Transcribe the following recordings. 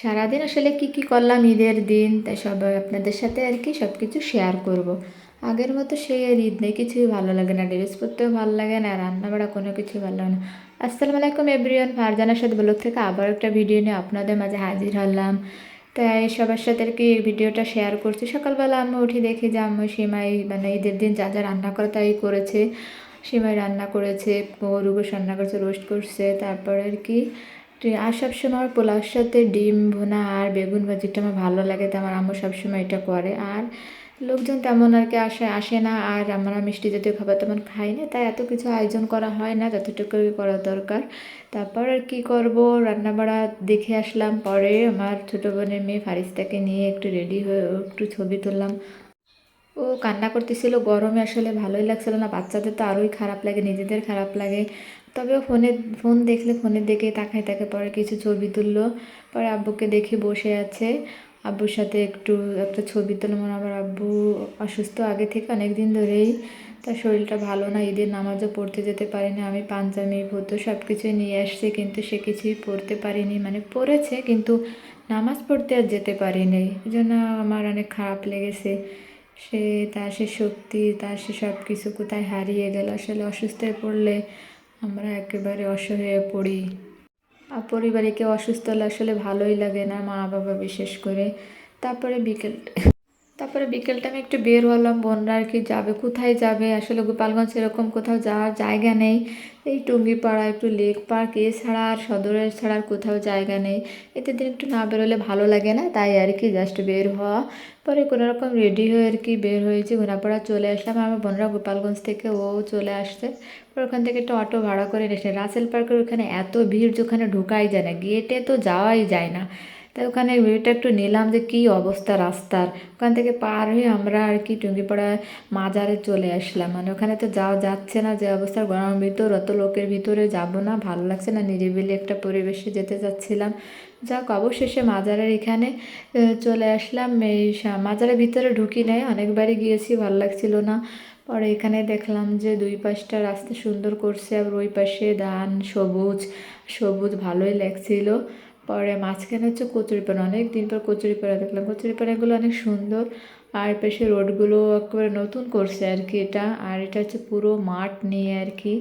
সারাদিন আসলে কি কি করলাম? ঈদের দিন তাই সব আপনাদের সাথে আর কি সব কিছু শেয়ার করব। আগের মতো সেই আর ঈদ নেই, কিছুই ভালো লাগে না। ড্রেস পরতেও ভালো লাগে না রান্না বাড়া কোনো কিছুই ভালো লাগে না। আসসালামু আলাইকুম এভরিওয়ান ফারজানার সাথে ব্লগ থেকে আবার একটা ভিডিও নিয়ে আপনাদের মাঝে হাজির হলাম। তাই সবার সাথে আর কি ভিডিওটা শেয়ার করছি। সকালবেলা আমি উঠে দেখি যে আমি সিমাই মানে ঈদের দিন যা যা রান্না করে তাই করেছে। সিমাই রান্না করেছে গরু গোশ রান্না করেছে রোস্ট করছে, তারপর আর কি আর সবসময় পোলাওর সাথে ডিম, ভুনা আর বেগুন ভাজিটা আমার ভালো লাগে তো আমার আম্মু সবসময় এটা করে। আর লোকজন তেমন আর কি আসে আসে না, আর আমরা মিষ্টি জাতীয় খাবার তেমন খাই না, তাই এত কিছু আয়োজন করা হয় না, যতটুকু করা দরকার। তারপর আর কি করব, রান্নাবাড়া দেখে আসলাম, পরে আমার ছোটো বোনের মেয়ে ফারিস্তাকে নিয়ে একটু রেডি হয়ে একটু ছবি তুললাম। ও কান্না করতেছিল, গরমে আসলে ভালোই লাগছিল না, বাচ্চাদের তো আরোই খারাপ লাগে, নিজেদের খারাপ লাগে। তবে ফোনে, ফোন দেখলে ফোনের দিকে তাকাই তাকে। পরে কিছু ছবি তুললো। পরে আব্বুকে দেখে বসে আছে। আব্বুর সাথে একটু, একটা ছবি তুললাম আবার আব্বু অসুস্থ। আগে থেকে অনেক দিন ধরেই তার শরীরটা ভালো না। ঈদের নামাজও পড়তে যেতে পারিনি। আমি পাঞ্জাবি ভূত সব কিছুই নিয়ে আসছি। কিন্তু সে কিছুই পড়তে পারিনি। মানে পড়েছে, কিন্তু নামাজ পড়তে আর যেতে পারিনি। এই জন্য আমার অনেক খারাপ লেগেছে। সে, তার সে শক্তি, তার সে সব কিছু কোথায় হারিয়ে গেল? আসলে অসুস্থ হয়ে পড়লে আমরা একেবারে অসহায় পড়ি। আর পরিবারে কেউ অসুস্থ হলে আসলে ভালোই লাগে না মা বাবা বিশেষ করে। তারপরে বিকেল তারপরে বিকেল টাইমে একটু বের হলাম, বোনরা আর কি যাবে, কোথায় যাবে? আসলে গোপালগঞ্জ এরকম কোথাও যাওয়ার জায়গা নেই। এই টুঙ্গিপাড়া, একটু লেক পার্ক, এছাড়া আর সদরের ছাড়া আর কোথাও জায়গা নেই। এতে দিন একটু না বেরোলে ভালো লাগে না, তাই আর কি জাস্ট বের হওয়া। পরে কোনো রকম রেডি হয়ে আর কি বের হয়েছি ঘোরাপড়া চলে আসলাম, আমার বোনরা গোপালগঞ্জ থেকে ও চলে আসছে। পর ওখান থেকে একটা অটো ভাড়া করে এসে রাসেল পার্কের ওখানে এত ভিড় যেখানে ঢোকাই যায় না গেটে তো যাওয়াই যায় না। তাই ওখানে ভিউটা একটু নিলাম যে কী অবস্থা রাস্তার। ওখান থেকে পার হয়ে আমরা আর কি টুঙ্গিপাড়া মাজারে চলে আসলাম। মানে ওখানে তো যাওয়া যাচ্ছে না, যে অবস্থার গরমের ভিতর, অত লোকের ভিতরে যাব না, ভালো লাগছে না, নিরিবিলি একটা পরিবেশে যেতে চাচ্ছিলাম। যাক, অবশেষে মাজারের এখানে চলে আসলাম। এই মাজারের ভিতরে ঢুকি নাই, অনেকবারই গিয়েছি, ভালো লাগছিল না। পরে এখানে দেখলাম যে দুই পাশটা রাস্তা সুন্দর করছে আর ওই পাশে ধান, সবুজ সবুজ ভালোই লাগছিল। পরে মাঝখানে হচ্ছে কচুরিপানা অনেক দিন পর কচুরিপানা দেখলাম। কচুরিপানাগুলো অনেক সুন্দর। আর পাশে রোডগুলো একেবারে নতুন করছে আর কি এটা। আর এটা হচ্ছে পুরো মাঠ নিয়ে আর কি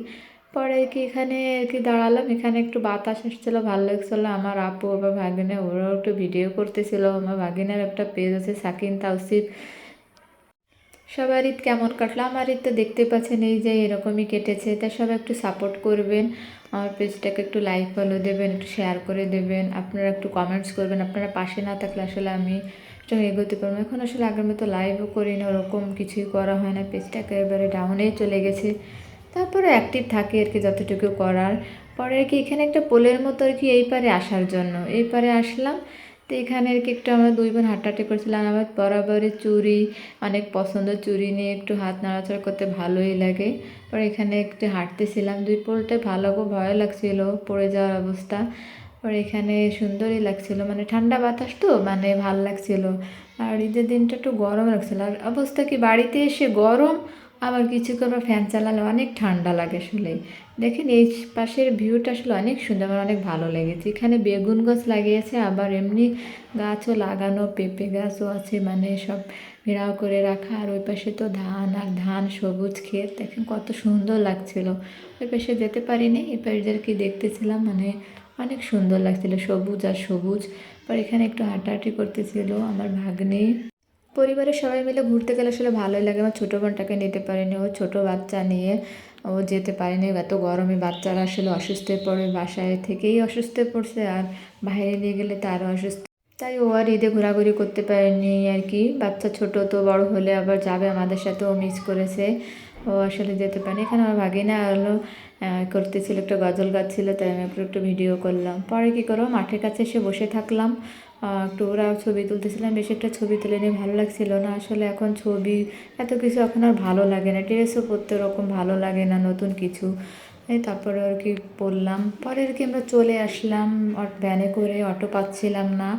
পরে কি এখানে আর কি দাঁড়ালাম। এখানে একটু বাতাস আসছিল, ভালো লাগছিল। আমার আপু আবার ভাগিনে, ওরাও একটু ভিডিও করতেছিল। আমার ভাগিনের একটা পেজ আছে, সাকিন তাওসিফ। সবার ঈদ কেমন কাটলো? আমার ঈদ তো দেখতে পাচ্ছেন, এই যে এরকমই কেটেছে। তা সবাই একটু সাপোর্ট করবেন। আমার পেজটাকে একটু লাইক ফলো দেবেন, একটু শেয়ার করে দেবেন। আপনারা একটু কমেন্টস করবেন। আপনারা পাশে না থাকলে আসলে আমি একটু এগোতে পারব এখন আসলে আগের মতো লাইভও করি না ওরকম কিছুই করা হয় না। পেজটাকে এবারে ডাউনেই চলে গেছে। তারপরে অ্যাক্টিভ থাকে আর কি, যতটুকু করার। পরে আর কি এখানে একটা পোলের মতো আর কি এই পারে আসার জন্য। এই পারে আসলাম। তো এখানে আর কি একটু আমরা দুই বোন হাঁটাহাঁটি করছিলাম। আমার বরাবরই চুড়ি, অনেক পছন্দ চুড়ি নিয়ে একটু হাত নাড়াচাড়া করতে ভালোই লাগে। পরে এখানে একটু হাঁটতেছিলাম, দুই পোলটাই ভালো ভয় লাগছিল পড়ে যাওয়ার অবস্থা। পরে এখানে সুন্দরই লাগছিল মানে ঠান্ডা বাতাস তো মানে ভালো লাগছিল। আর ঈদের দিনটা একটু গরম লাগছিল। আর অবস্থা কি, বাড়িতে এসে গরম আবার কিছু করে ফ্যান চালালে অনেক ঠান্ডা লাগে আসলে। দেখেন এই পাশের ভিউটা আসলে অনেক সুন্দর, আমার অনেক ভালো লেগেছে। এখানে বেগুন গাছ লাগিয়েছে, আবার এমনি গাছও লাগানো, পেঁপে গাছও আছে মানে সব ঘেরাও করে রাখা। আর ওই পাশে তো ধান, আর ধান, সবুজ ক্ষেত, দেখেন কত সুন্দর লাগছিল। ওই পাশে যেতে পারিনি, এই পাশদেরকে দেখতেছিলাম মানে অনেক সুন্দর লাগছিল, সবুজ আর সবুজ। পর এখানে একটু হাঁটাহাঁটি করতেছিল আমার ভাগ্নে। পরিবারের সবাই মিলে ঘুরতে গেলে আসলে ভালোই লাগে। আমার ছোটো বোনটাকে নিতে পারিনি, ও ছোটো বাচ্চা নিয়ে ও যেতে পারেনি। এত গরমে বাচ্চারা আসলে অসুস্থ হয়ে পড়ে, বাসায় থেকেই অসুস্থ পড়ছে আর বাইরে নিয়ে গেলে তারও অসুস্থ। তাই ও আর ঈদে ঘোরাঘুরি করতে পারেনি আর কি। বাচ্চা ছোট তো বড় হলে আবার যাবে, আমাদের সাথে ও মিস করেছে। ও আসলে যেতে পারেনি। এখানে আমার ভাগিনা হলো করতেছিল, একটা গজল গাছ ছিল তাই আমি একটু একটু ভিডিও করলাম। পরে কী করো মাঠের কাছে এসে বসে থাকলাম। একটু ওরা ছবি তুলতেছিলাম, বেশি একটা ছবি তুলে নিয়ে ভালো লাগছিল না। আসলে এখন ছবি, এত কিছু এখন আর ভালো লাগে না। ড্রেসও পরতে ওরকম ভালো লাগে না, নতুন কিছু। এই তারপরে আর কি পড়লাম পরে আর কি আমরা চলে আসলাম ভ্যানে করে অটো পাচ্ছিলাম না।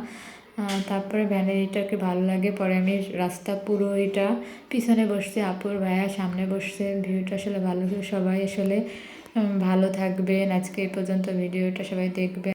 তারপরে ভ্যানের এটাকে ভালো লাগে। পরে আমি রাস্তা পুরো এটা, পিছনে বসছে আপুর ভাইয়া, সামনে বসছে। ভিউটা আসলে ভালো সবাই। আসলে ভালো থাকবেন। আজকে এই পর্যন্ত ভিডিওটা সবাই দেখবেন।